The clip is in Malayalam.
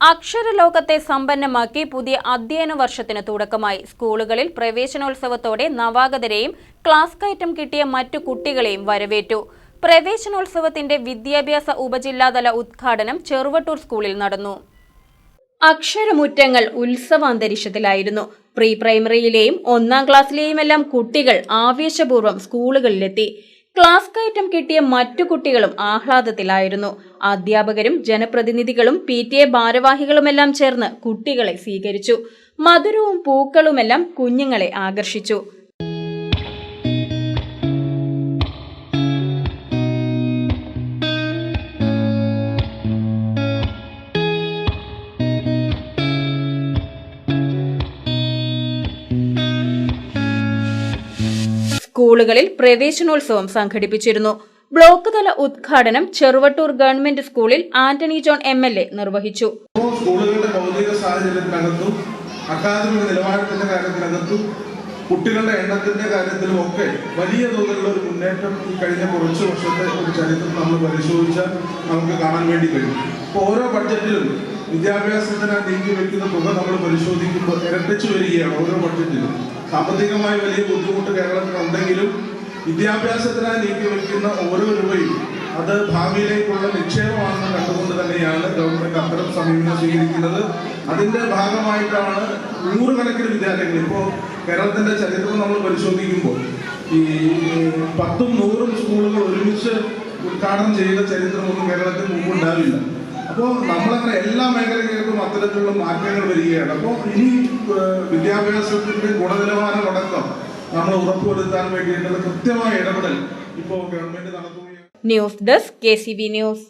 അക്ഷരലോകത്തെ സമ്പന്നമാക്കി പുതിയ അധ്യയന വർഷത്തിന് തുടക്കമായി. സ്കൂളുകളിൽ പ്രവേശനോത്സവത്തോടെ നവാഗതരെയും ക്ലാസ് കയറ്റം കിട്ടിയ മറ്റു കുട്ടികളെയും വരവേറ്റു. പ്രവേശനോത്സവത്തിന്റെ വിദ്യാഭ്യാസ ഉപജില്ലാതല ഉദ്ഘാടനം ചെറുവട്ടൂർ സ്കൂളിൽ നടന്നു. അക്ഷരമുറ്റങ്ങൾ ഉത്സവാന്തരീക്ഷത്തിലായിരുന്നു. പ്രീ പ്രൈമറിയിലെയും ഒന്നാം ക്ലാസ്സിലെയുമെല്ലാം കുട്ടികൾ ആവേശപൂർവം സ്കൂളുകളിലെത്തി. ക്ലാസ് കയറ്റം കിട്ടിയ മറ്റു കുട്ടികളും ആഹ്ലാദത്തിലായിരുന്നു. അധ്യാപകരും ജനപ്രതിനിധികളും പി ടി എ ഭാരവാഹികളുമെല്ലാം ചേർന്ന് കുട്ടികളെ സ്വീകരിച്ചു. മധുരവും പൂക്കളുമെല്ലാം കുഞ്ഞുങ്ങളെ ആകർഷിച്ചു. സ്കൂളുകളിൽ പ്രവേശനോത്സവം സംഘടിപ്പിച്ചിരുന്നു. ബ്ലോക്ക് തല ഉദ്ഘാടനം ചെറുവട്ടൂർ ഗവൺമെന്റ് സ്കൂളിൽ Antony John M L A നിർവഹിച്ചു. കുട്ടികളുടെ എണ്ണത്തിന്റെ കാര്യത്തിലും ഒക്കെ വലിയ തോതിലുള്ള ഒരു മുന്നേറ്റം ഈ കഴിഞ്ഞ കുറച്ച് വർഷത്തെ ഒരു ചരിത്രം നമ്മൾ പരിശോധിച്ചാൽ നമുക്ക് കാണാൻ വേണ്ടി കഴിയും. ഇപ്പോൾ ഓരോ ബഡ്ജറ്റിലും വിദ്യാഭ്യാസത്തിനായി നീക്കി വെക്കുന്ന തുക നമ്മൾ പരിശോധിക്കുമ്പോൾ ഇരട്ടിച്ചു വരികയാണ് ഓരോ ബഡ്ജറ്റിലും സാമ്പത്തികമായി വലിയ ബുദ്ധിമുട്ട് കേരളത്തിനുണ്ടെങ്കിലും വിദ്യാഭ്യാസത്തിനായി നീക്കി വയ്ക്കുന്ന ഓരോ രൂപയും അത് ഭാവിയിലേക്കുള്ള നിക്ഷേപമാണെന്ന് കണ്ടുകൊണ്ട് തന്നെയാണ് ഗവൺമെന്റ് അത്തരം സമീപനം സ്വീകരിക്കുന്നത്. അതിന്റെ ഭാഗമായിട്ടാണ് നൂറുകണക്കിന് വിദ്യാലയങ്ങൾ ഇപ്പോൾ കേരളത്തിന്റെ ചരിത്രം നമ്മൾ പരിശോധിക്കുമ്പോൾ ഈ പത്തും നൂറും സ്കൂളുകൾ ഒരുമിച്ച് ഉദ്ഘാടനം ചെയ്ത ചരിത്രമൊന്നും കേരളത്തിൽ മുമ്പുണ്ടാവില്ല അപ്പോൾ നമ്മളങ്ങനെ എല്ലാ മേഖലകളിലും അത്തരത്തിലുള്ള മാറ്റങ്ങൾ വരികയാണ്. അപ്പോൾ ഇനി വിദ്യാഭ്യാസത്തിന്റെ ഗുണനിലവാരം അടക്കം നമ്മൾ ഉറപ്പുവരുത്താൻ വേണ്ടിയിട്ടുള്ള കൃത്യമായ ഇടപെടൽ ഇപ്പോൾ ഗവൺമെന്റ് നടത്തുകയാണ്. News desk K C B News